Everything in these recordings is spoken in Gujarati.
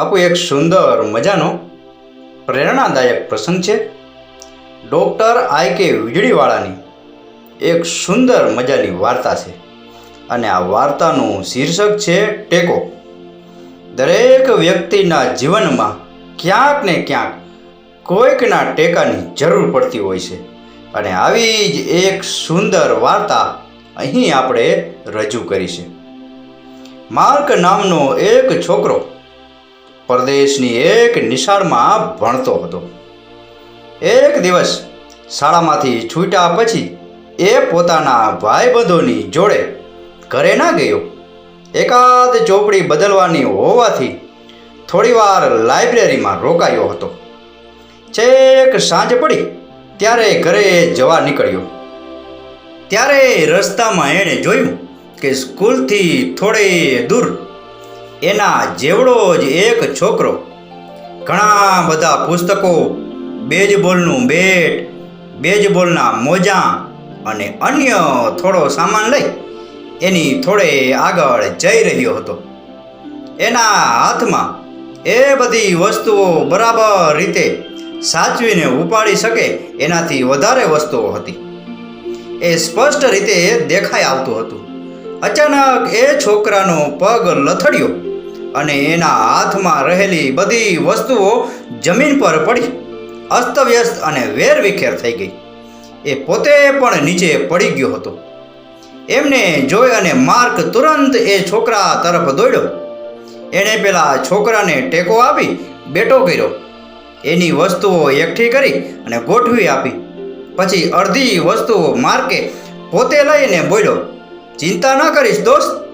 બાપુ, એક સુંદર મજાનો, પ્રેરણાદાયક પ્રસંગ છે. ડૉક્ટર આઈ કે વીજળીવાળાની એક સુંદર મજાની વાર્તા છે. અને આ વાર્તાનું શીર્ષક છે ટેકો. દરેક વ્યક્તિના જીવનમાં ક્યાંક ને ક્યાંક કોઈકના ટેકાની જરૂર પડતી હોય છે. અને આવી જ એક સુંદર વાર્તા અહીં આપણે રજૂ કરી છે. માર્ક નામનો એક છોકરો પરદેશની એક નિશાળમાં ભણતો હતો. એક દિવસ શાળામાંથી છૂટ્યા પછી એ પોતાના ભાઈબંધોની જોડે ઘરે ના ગયો. એકાદ ચોપડી બદલવાની હોવાથી થોડીવાર લાઇબ્રેરીમાં રોકાયો હતો. છેક સાંજ પડી ત્યારે ઘરે જવા નીકળ્યો. ત્યારે રસ્તામાં એણે જોયું કે સ્કૂલથી થોડે દૂર એના જેવડો જ એક છોકરો. ઘણા બધા પુસ્તકો, બેજબોલનું બેટ, બેજબોલના મોજાં અને અન્ય થોડો સામાન લઈ એની થોડે આગળ જઈ રહ્યો હતો. એના હાથમાં એ બધી વસ્તુઓ બરાબર રીતે સાચવીને ઉપાડી શકે એનાથી વધારે વસ્તુઓ હતી. એ સ્પષ્ટ રીતે દેખાઈ આવતું હતું. અચાનક એ છોકરાનો પગ લથડ્યો. અને એના હાથમાં રહેલી બધી વસ્તુઓ જમીન પર પડી. અસ્તવ્યસ્ત અને વેરવિખેર થઈ ગઈ. એ પોતે પણ નીચે પડી ગયો હતો. એમને જોઈ અને માર્ક તુરંત એ છોકરા તરફ દોડ્યો. એણે પેલા છોકરાને ટેકો આપી, બેટો કર્યો. એની વસ્તુઓ એકઠી કરી અને ગોઠવી આપી. પછી અડધી વસ્તુઓ માર્કે પોતે લઈને બોલ્યો, ચિંતા ન કરીશ દોસ્ત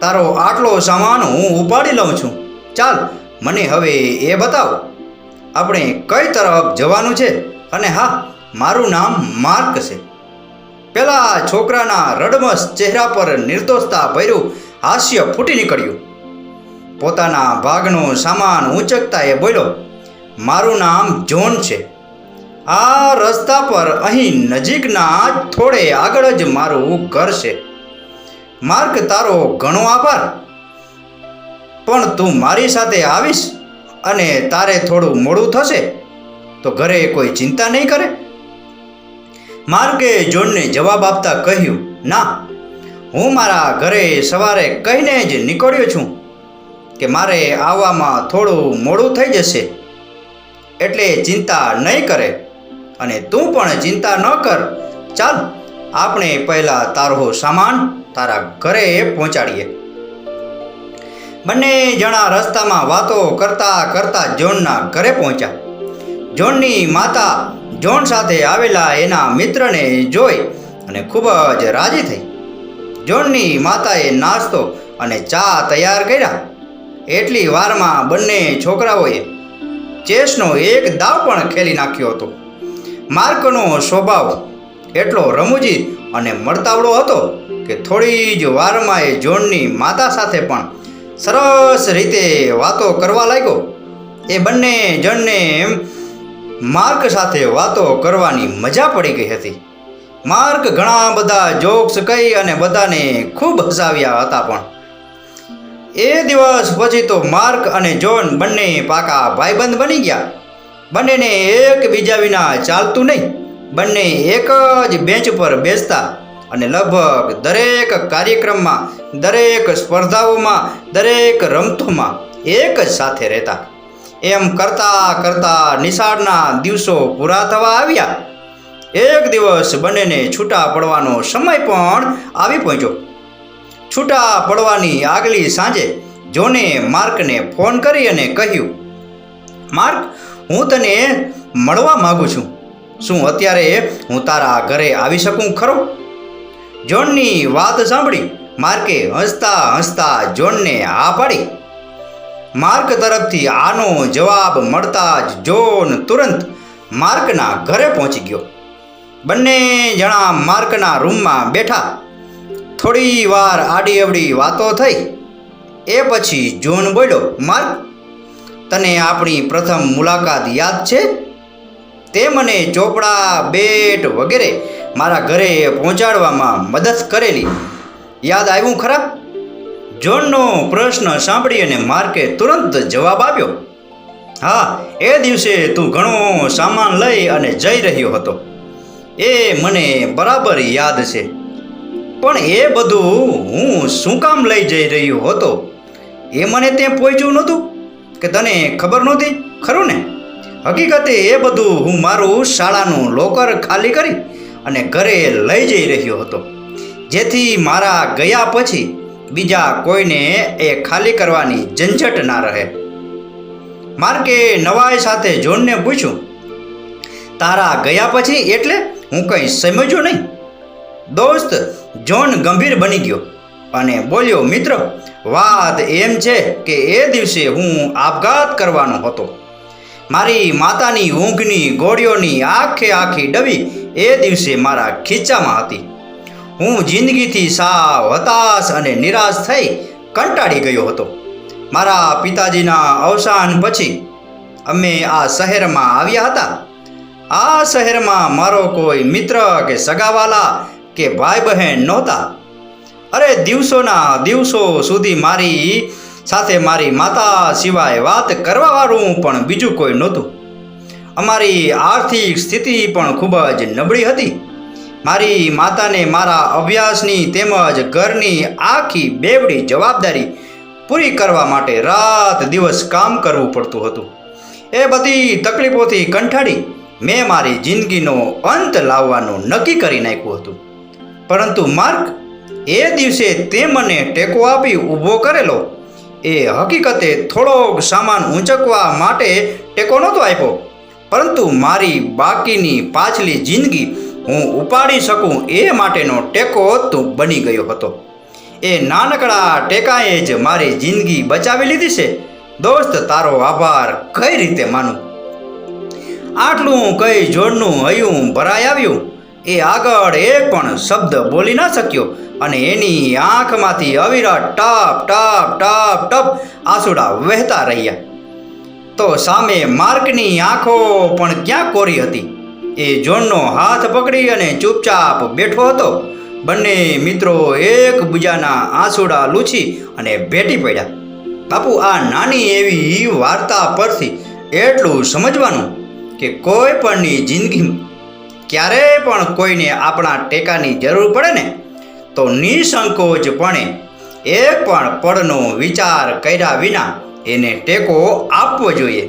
તારો આટલો સામાન હું ઉપાડી લઉં છું. ચાલ, મને હવે એ બતાવો. આપણે કઈ તરફ જવાનું છે? અને હા, મારું નામ માર્ક છે. પેલા છોકરાના રડમસ ચહેરા પર નિર્દોષતા ભર્યું હાસ્ય ફૂટી નીકળ્યું. પોતાના ભાગનો સામાન ઊંચકતા એ બોલ્યો, મારું નામ જોન છે. આ રસ્તા પર અહીં નજીકના થોડે આગળ જ મારું ઘર છે. માર્ક તારો ઘણો આભાર. પણ તું મારી સાથે આવીશ અને તારે થોડું મોડું થશે, તો ઘરે કોઈ ચિંતા નહીં કરે. માર્કે જોનને જવાબ આપતા કહ્યું, ના, હું મારા ઘરે સવારે કહીને જ નીકળ્યો છું કે મારે આવવામાં થોડું મોડું થઈ જશે. એટલે ચિંતા નહીં કરે અને તું પણ ચિંતા ન કર. ચાલ આપણે પહેલાં તારો સામાન તારા ઘરે પહોંચાડીએ. બંને જણા રસ્તામાં વાતો કરતા કરતા જોનના ઘરે પહોંચ્યા. જોનની માતા જોન સાથે આવેલા એના મિત્રને જોઈ અને ખૂબ જ રાજી થઈ. જોનની માતાએ નાસ્તો અને ચા તૈયાર કર્યા. એટલી વારમાં બંને છોકરાઓએ ચેસનો એક દાવ પણ ખેલી નાખ્યો હતો. માર્કનો સ્વભાવ એટલો રમૂજી અને મળતાવડો હતો કે થોડી જ વારમાં એ જોનની માતા સાથે પણ સરસ રીતે વાતો કરવા લાગ્યો. એ બંને જણને માર્ક સાથે વાતો કરવાની મજા પડી ગઈ હતી. માર્ક ઘણા બધા જોક્સ કહી અને બધાને ખૂબ હસાવ્યા હતા પણ. એ દિવસ પછી તો માર્ક અને જોન બંને પાકા ભાઈબંધ બની ગયા. બંનેને એકબીજા વિના ચાલતું નહીં. બંને એક જ બેન્ચ પર બેસતા અને લગભગ દરેક કાર્યક્રમમાં, દરેક સ્પર્ધાઓમાં, દરેક રમતોમાં એક જ સાથે રહેતા. એમ કરતાં કરતાં નિશાળના દિવસો પૂરા થવા આવ્યા. એક દિવસ બંનેને છૂટા પડવાનો સમય પણ આવી પહોંચ્યો. છૂટા પડવાની આગલી સાંજે જોને માર્કને ફોન કરી અને કહ્યું, માર્ક, હું તને મળવા માગું છું. શું અત્યારે હું તારા ઘરે આવી શકું ખરો? જોનની વાત સાંભળી માર્કે હસતા હસતા જોનને હા પાડી. માર્ક તરફથી આનો જવાબ મળતા જ જોન તુરંત માર્કના ઘરે પહોંચી ગયો. બંને જણા માર્કના રૂમમાં બેઠા. થોડી વાર આડી અવડી વાતો થઈ. એ પછી જોન બોલ્યો, માર્ક, તને આપણી પ્રથમ મુલાકાત યાદ છે? તે મને ચોપડા, બેટ વગેરે મારા ઘરે પહોંચાડવામાં મદદ કરેલી. યાદ આવ્યું ખરા? જોનનો પ્રશ્ન સાંભળી અને માર્કે તુરંત જવાબ આપ્યો. હા, એ દિવસે તું ઘણો સામાન લઈ અને જઈ રહ્યો હતો. એ મને બરાબર યાદ છે. પણ એ બધું હું શું કામ લઈ જઈ રહ્યો હતો? એ મને ત્યાં પહોંચ્યું નહોતું? કે તને ખબર નહોતી? ખરું ને? હકીકતે એ બધું હું મારું શાળાનું લોકર ખાલી કરી અને ઘરે લઈ જઈ રહ્યો હતો. જેથી મારા ગયા પછી બીજા કોઈને એ ખાલી કરવાની ઝંઝટ ના રહે. માર્કે નવાઈ સાથે જોનને પૂછ્યું, તારા ગયા પછી એટલે હું કંઈ સમજ્યો નહીં? દોસ્ત જોન ગંભીર બની ગયો અને બોલ્યો, મિત્ર, વાત એમ છે કે એ દિવસે હું આપઘાત કરવાનો હતો. મારી માતાની ઊંઘની ગોળીઓની આખે આખી ડબી એ દિવસે મારા ખીચામાં હતી. હું જિંદગીથી સાવ હતાશ અને નિરાશ થઈ કંટાળી ગયો હતો. મારા પિતાજીના અવસાન પછી અમે આ શહેરમાં આવ્યા હતા. આ શહેરમાં મારો કોઈ મિત્ર કે સગાવાલા કે ભાઈ બહેન નહોતા. અરે દિવસોના દિવસો સુધી મારી સાથે મારી માતા સિવાય વાત કરવાવાળું પણ બીજું કોઈ નહોતું. અમારી આર્થિક સ્થિતિ પણ ખૂબ જ નબળી હતી. મારી માતાને મારા અભ્યાસની તેમજ ઘરની આખી બેવડી જવાબદારી પૂરી કરવા માટે રાત દિવસ કામ કરવું પડતું હતું. એ બધી તકલીફોથી કંઠાળી મેં મારી જિંદગીનો અંત લાવવાનું નક્કી કરી નાખ્યું હતું. પરંતુ માર્ક, એ દિવસે તે મને ટેકો આપી ઊભો કરેલો એ હકીકતે થોડોક સામાન ઊંચકવા માટે ટેકો નહોતો આપ્યો. પરંતુ મારી બાકીની પાછલી જિંદગી હું ઉપાડી શકું એ માટેનો ટેકો તું બની ગયો હતો. એ નાનકડા ટેકાએ જ મારી જિંદગી બચાવી લીધી છે. દોસ્ત, તારો આભાર કઈ રીતે માનું? આટલું કઈ જોડનું હયું ભરાઈ આવ્યું? એ આગળ એક પણ શબ્દ બોલી ના શક્યો અને એની આંખમાંથી અવિરત ટપ ટપ ટપ ટપ આંસુડા વહેતા રહ્યા. તો સામે માર્કની આંખો પણ ક્યાં કોરી હતી? એ જોનનો હાથ પકડી અને ચૂપચાપ બેઠો હતો. બંને મિત્રો એકબીજાના આંસુડા લૂછી અને ભેટી પડ્યા. બાપુ, આ નાની એવી વાર્તા પરથી એટલું સમજવાનું કે કોઈ પણની જિંદગી ક્યારે પણ કોઈને આપણા ટેકાની જરૂર પડે ને, તો નિસંકોચપણે એક પણ પળનો વિચાર કર્યા વિના એને ટેકો આપવો જોઈએ.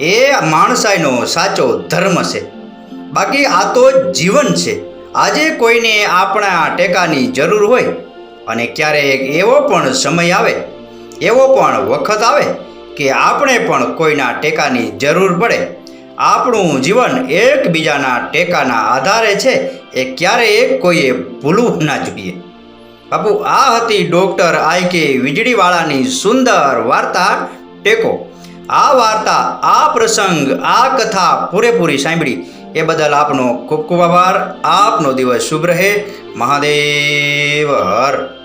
એ માણસાઈનો સાચો ધર્મ છે. બાકી આ તો જીવન છે. આજે કોઈને આપણા ટેકાની જરૂર હોય અને ક્યારેક એવો પણ સમય આવે, એવો પણ વખત આવે કે આપણે પણ કોઈના ટેકાની જરૂર પડે. આપણું જીવન એકબીજાના ટેકાના આધારે છે, એ ક્યારેય કોઈએ ભૂલવું ના જોઈએ. બાપુ, આ હતી ડૉક્ટર આઈ કે વીજળીવાળાની સુંદર વાર્તા. ટેકો. આ વાર્તા, આ પ્રસંગ, આ કથા પૂરેપૂરી સાંભળી. એ બદલ આપનો ખૂબ ખૂબ આભાર. આપનો દિવસ શુભ રહે. મહાદેવ હર.